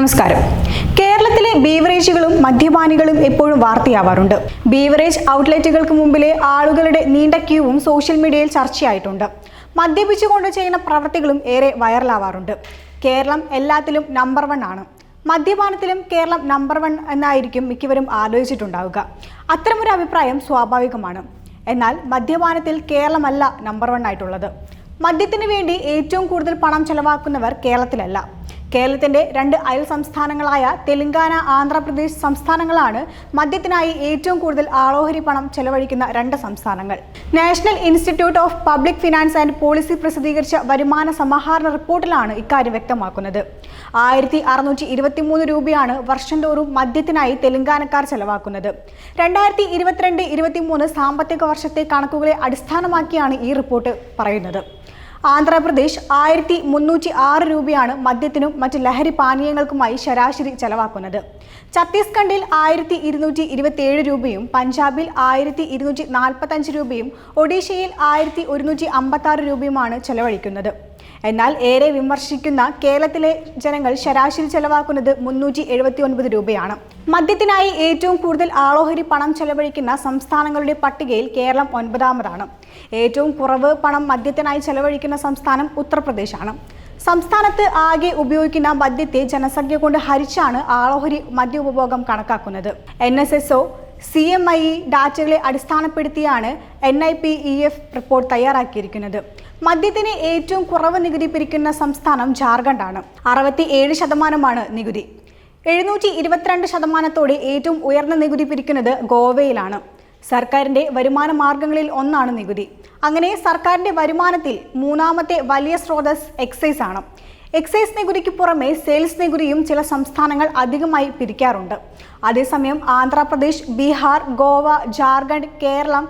നമസ്കാരം. കേരളത്തിലെ ബീവറേജുകളും മദ്യപാനികളും എപ്പോഴും വാർത്തയാവാറുണ്ട്. ബീവറേജ് ഔട്ട്ലെറ്റുകൾക്ക് മുമ്പിലെ ആളുകളുടെ നീണ്ട ക്യൂവും സോഷ്യൽ മീഡിയയിൽ ചർച്ചയായിട്ടുണ്ട്. മദ്യപിച്ചുകൊണ്ട് ചെയ്യുന്ന പ്രവൃത്തികളും ഏറെ വൈറലാവാറുണ്ട്. കേരളം എല്ലാത്തിലും നമ്പർ വൺ ആണ്. മദ്യപാനത്തിലും കേരളം നമ്പർ വൺ എന്നായിരിക്കും മിക്കവരും ആലോചിച്ചിട്ടുണ്ടാവുക. അത്തരമൊരു അഭിപ്രായം സ്വാഭാവികമാണ്. എന്നാൽ മദ്യപാനത്തിൽ കേരളമല്ല നമ്പർ വൺ ആയിട്ടുള്ളത്. മദ്യത്തിന് വേണ്ടി ഏറ്റവും കൂടുതൽ പണം ചെലവാക്കുന്നവർ കേരളത്തിലല്ല. കേരളത്തിന്റെ രണ്ട് അയൽ സംസ്ഥാനങ്ങളായ തെലങ്കാന ആന്ധ്രാപ്രദേശ് സംസ്ഥാനങ്ങളാണ് മദ്യത്തിനായി ഏറ്റവും കൂടുതൽ ആളോഹരി പണം ചെലവഴിക്കുന്ന രണ്ട് സംസ്ഥാനങ്ങൾ. National institute of public finance and policy പ്രസിദ്ധീകരിച്ച വരുമാന സമാഹരണ റിപ്പോർട്ടിലാണ് ഇക്കാര്യം വ്യക്തമാക്കുന്നത്. ആയിരത്തി അറുന്നൂറ്റി ഇരുപത്തിമൂന്ന് രൂപയാണ് വർഷം തോറും മദ്യത്തിനായി തെലങ്കാനക്കാർ ചെലവാക്കുന്നത്. രണ്ടായിരത്തി ഇരുപത്തിരണ്ട് ഇരുപത്തിമൂന്ന് സാമ്പത്തിക വർഷത്തെ കണക്കുകളെ അടിസ്ഥാനമാക്കിയാണ് ഈ റിപ്പോർട്ട് പറയുന്നത്. ആന്ധ്രാപ്രദേശ് ആയിരത്തി മുന്നൂറ്റി ആറ് രൂപയാണ് മദ്യത്തിനും മറ്റ് ലഹരി പാനീയങ്ങൾക്കുമായി ശരാശരി ചെലവാക്കുന്നത്. ഛത്തീസ്ഗഡിൽ ആയിരത്തി ഇരുന്നൂറ്റി ഇരുപത്തിയേഴ് രൂപയും പഞ്ചാബിൽ ആയിരത്തി ഇരുന്നൂറ്റി നാൽപ്പത്തഞ്ച് രൂപയും ഒഡീഷയിൽ ആയിരത്തി ഒരുന്നൂറ്റി അമ്പത്തി ആറ് രൂപയുമാണ് ചെലവഴിക്കുന്നത്. എന്നാൽ ഏറെ വിമർശിക്കുന്ന കേരളത്തിലെ ജനങ്ങൾ ശരാശരി ചെലവാക്കുന്നത് മുന്നൂറ്റി എഴുപത്തി ഒൻപത് രൂപയാണ്. മദ്യത്തിനായി ഏറ്റവും കൂടുതൽ ആളോഹരി പണം ചെലവഴിക്കുന്ന സംസ്ഥാനങ്ങളുടെ പട്ടികയിൽ കേരളം ഒൻപതാമതാണ്. ഏറ്റവും കുറവ് പണം മദ്യത്തിനായി ചെലവഴിക്കുന്ന സംസ്ഥാനം ഉത്തർപ്രദേശാണ്. സംസ്ഥാനത്ത് ആകെ ഉപയോഗിക്കുന്ന മദ്യത്തെ ജനസംഖ്യ കൊണ്ട് ഹരിച്ചാണ് ആളോഹരി മദ്യ ഉപഭോഗം കണക്കാക്കുന്നത്. N S S C M I ഡാറ്റകളെ അടിസ്ഥാനപ്പെടുത്തിയാണ് N I P E F report തയ്യാറാക്കിയിരിക്കുന്നത്. മദ്യത്തിന് ഏറ്റവും കുറവ് നികുതി പിരിക്കുന്ന സംസ്ഥാനം ആണ്. അറുപത്തി ഏഴ് ശതമാനമാണ് നികുതി. എഴുന്നൂറ്റി ഇരുപത്തിരണ്ട് ശതമാനത്തോടെ ഏറ്റവും ഉയർന്ന നികുതി പിരിക്കുന്നത് ഗോവയിലാണ്. സർക്കാരിന്റെ വരുമാന മാർഗങ്ങളിൽ ഒന്നാണ് നികുതി. അങ്ങനെ സർക്കാരിന്റെ വരുമാനത്തിൽ മൂന്നാമത്തെ വലിയ സ്രോതസ് എക്സൈസ് ആണ്. എക്സൈസ് നികുതിക്ക് പുറമെ സെയിൽസ് നികുതിയും ചില സംസ്ഥാനങ്ങൾ അധികമായി പിരിക്കാറുണ്ട്. അതേസമയം ആന്ധ്രാപ്രദേശ് ബീഹാർ ഗോവ ജാർഖണ്ഡ് കേരളം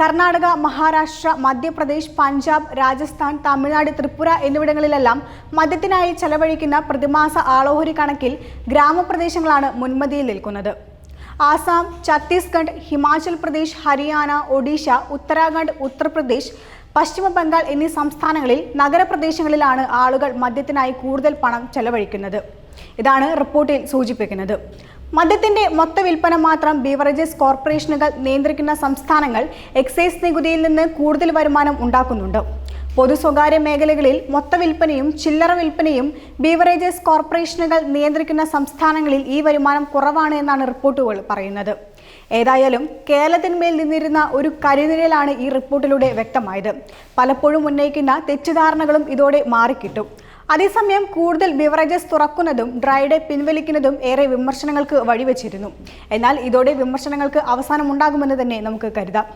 കർണാടക മഹാരാഷ്ട്ര മധ്യപ്രദേശ് പഞ്ചാബ് രാജസ്ഥാൻ തമിഴ്നാട് ത്രിപുര എന്നിവിടങ്ങളിലെല്ലാം മദ്യത്തിനായി ചെലവഴിക്കുന്ന പ്രതിമാസ ആളോഹരി കണക്കിൽ ഗ്രാമപ്രദേശങ്ങളാണ് മുൻമതിയിൽ നിൽക്കുന്നത്. ആസാം ഛത്തീസ്ഗഡ് ഹിമാചൽ പ്രദേശ് ഹരിയാന ഒഡീഷ ഉത്തരാഖണ്ഡ് ഉത്തർപ്രദേശ് പശ്ചിമ ബംഗാൾ എന്നീ സംസ്ഥാനങ്ങളിൽ നഗരപ്രദേശങ്ങളിലാണ് ആളുകൾ മദ്യത്തിനായി കൂടുതൽ പണം ചെലവഴിക്കുന്നത്. ഇതാണ് റിപ്പോർട്ടിൽ സൂചിപ്പിക്കുന്നത്. മദ്യത്തിന്റെ മൊത്ത വിൽപ്പന മാത്രം ബീവറേജസ് കോർപ്പറേഷനുകൾ നിയന്ത്രിക്കുന്ന സംസ്ഥാനങ്ങൾ എക്സൈസ് നികുതിയിൽ നിന്ന് കൂടുതൽ വരുമാനം ഉണ്ടാക്കുന്നുണ്ട്. പൊതു സ്വകാര്യ മേഖലകളിൽ മൊത്ത വിൽപ്പനയും ചില്ലറ വിൽപ്പനയും ബീവറേജസ് കോർപ്പറേഷനുകൾ നിയന്ത്രിക്കുന്ന സംസ്ഥാനങ്ങളിൽ ഈ വരുമാനം കുറവാണ് എന്നാണ് റിപ്പോർട്ടുകൾ പറയുന്നത്. ഏതായാലും കേരളത്തിന്മേൽ നിന്നിരുന്ന ഒരു കരിനിഴലാണ് ഈ റിപ്പോർട്ടിലൂടെ വ്യക്തമായത്. പലപ്പോഴും ഉന്നയിക്കുന്ന തെറ്റിദ്ധാരണകളും ഇതോടെ മാറിക്കിട്ടും. അതേസമയം കൂടുതൽ ബിവറേജസ് തുറക്കുന്നതും ഡ്രൈഡേ പിൻവലിക്കുന്നതും ഏറെ വിമർശനങ്ങൾക്ക് വഴിവെച്ചിരുന്നു. എന്നാൽ ഇതോടെ വിമർശനങ്ങൾക്ക് അവസാനമുണ്ടാകുമെന്ന് തന്നെ നമുക്ക് കരുതാം.